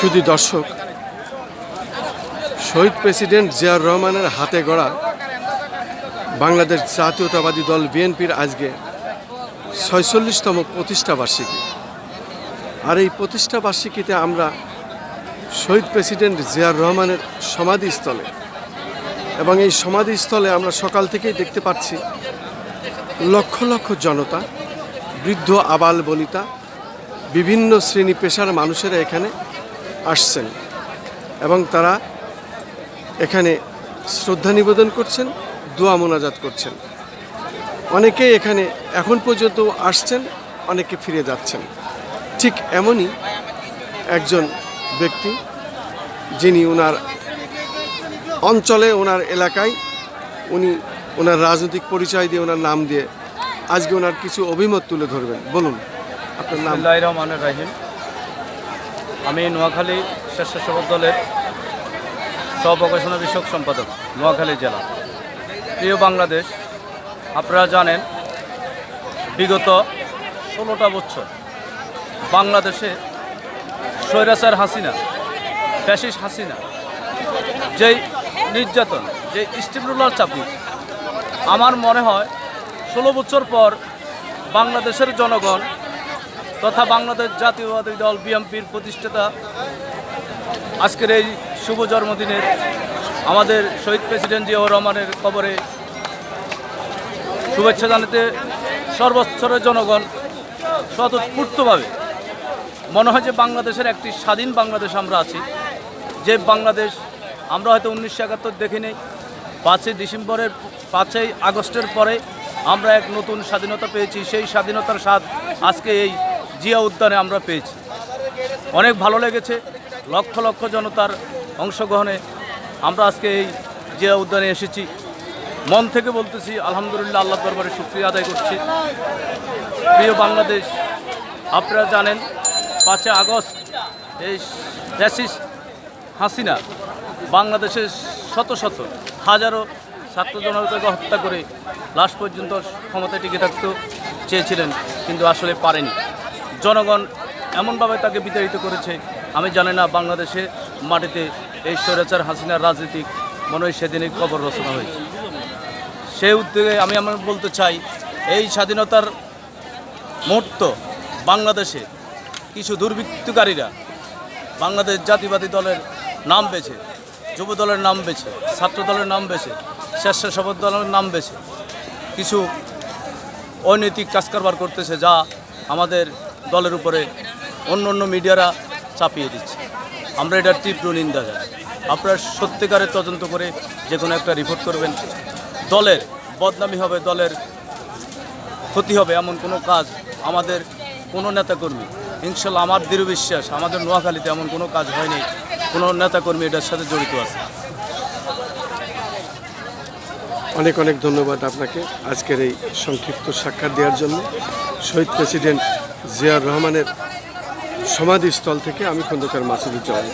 শুধু দর্শক। শহীদ প্রেসিডেন্ট জিয়াউর রহমানের হাতে গড়া বাংলাদেশ জাতীয়তাবাদী দল বিএনপির আজকে ছয়চল্লিশতম প্রতিষ্ঠা বার্ষিকী। আর এই প্রতিষ্ঠা বার্ষিকীতে আমরা শহীদ প্রেসিডেন্ট জিয়াউর রহমানের সমাধিস্থলে এবং এই সমাধিস্থলে আমরা সকাল থেকেই দেখতে পাচ্ছি লক্ষ লক্ষ জনতা, বৃদ্ধ আবাল বনিতা, বিভিন্ন শ্রেণি পেশার মানুষেরা এখানে আসছেন এবং তারা এখানে শ্রদ্ধা নিবেদন করছেন, দোয়া মোনাজাত করছেন। অনেকে এখানে এখন পর্যন্ত আসছেন, অনেকে ফিরে যাচ্ছেন। ঠিক এমনই একজন ব্যক্তি যিনি ওনার অঞ্চলে, ওনার এলাকায়, উনি ওনার রাজনৈতিক পরিচয় দিয়ে, ওনার নাম দিয়ে আজকে ওনার কিছু অভিমত তুলে ধরবেন। বলুন, আপনার নাম? রহমানির রাহিম। আমি নোয়াখালী স্বেচ্ছাসেবক দলের সহপ্রকাশনা বিষয়ক সম্পাদক, নোয়াখালী জেলা। প্রিয় বাংলাদেশ, আপনারা জানেন, বিগত ষোলোটা বছর বাংলাদেশে স্বৈরাচার হাসিনা ফ্যাসিস হাসিনা, যেই নির্যাতন যে স্টিমরুলার চাপি আমার মনে হয় ষোলো বছর পর বাংলাদেশের জনগণ তথা বাংলাদেশ জাতীয়বাদী দল বিএনপির প্রতিষ্ঠাতা। আজকের এই শুভ জন্মদিনের আমাদের শহীদ প্রেসিডেন্ট জিয়াউর রহমানের খবরে শুভেচ্ছা জানাতে সর্বস্তরের জনগণ স্বতঃস্ফূর্তভাবে মনে হয় যে বাংলাদেশের একটি স্বাধীন বাংলাদেশ আমরা আছি। যে বাংলাদেশ আমরা হয়তো উনিশশো একাত্তর দেখিনি, পাঁচই ডিসেম্বরের, পাঁচই আগস্টের পরে আমরা এক নতুন স্বাধীনতা পেয়েছি। সেই স্বাধীনতার স্বাদ আজকে এই জিয়া উদ্যানে আমরা পেয়েছি। অনেক ভালো লেগেছে। লক্ষ লক্ষ জনতার অংশগ্রহণে আমরা আজকে এই জিয়া উদ্যানে এসেছি। মন থেকে বলতেছি, আলহামদুলিল্লাহ আল্লাহ দরবারে শুক্রিয়া আদায় করছি। প্রিয় বাংলাদেশ, আপনারা জানেন, পাঁচই আগস্ট এই ফ্যাসিস হাসিনা বাংলাদেশের শত শত, হাজারো ছাত্র জনতাকে হত্যা করে লাস্ট পর্যন্ত ক্ষমতায় টিকে থাকতে চেয়েছিলেন, কিন্তু আসলে পারেনি। জনগণ এমনভাবে তাকে বিতাড়িত করেছে, আমি জানি না বাংলাদেশে মাটিতে এই স্বৈরাচার হাসিনার রাজনীতিক মনে হয় সেদিনই কবর রচনা হয়েছে। সেই উদ্যোগে আমি আমার বলতে চাই, এই স্বাধীনতার মুহূর্ত বাংলাদেশে কিছু দুর্বৃত্তকারীরা বাংলাদেশ জাতিবাদী দলের নাম বেছে, যুব দলের নাম বেছে, ছাত্র দলের নাম বেছে, স্বেচ্ছাসেবক দলের নাম বেছে, কিছু অনৈতিক কাজ কারবার করতেছে যা আমাদের দলের উপরে অন্য অন্য মিডিয়ারা চাপিয়ে দিচ্ছে। আমরা এটার তীব্র নিন্দা জানাই। আপনারা সত্যিকারের তদন্ত করে যে কোনো একটা রিপোর্ট করবেন। দলের বদনামি হবে, দলের ক্ষতি হবে এমন কোনো কাজ আমাদের কোনো নেতাকর্মী, ইনশাল্লাহ আমার দৃঢ় বিশ্বাস, আমাদের নোয়াখালীতে এমন কোনো কাজ হয়নি, কোনো নেতাকর্মী এটার সাথে জড়িত আছে। অনেক অনেক ধন্যবাদ আপনাকে আজকের এই সংক্ষিপ্ত সাক্ষাৎ দেওয়ার জন্য। শহীদ প্রেসিডেন্ট জিয়াউর রহমানের সমাধিস্থল থেকে আমি খন্দকার মাসুদুজ্জামান।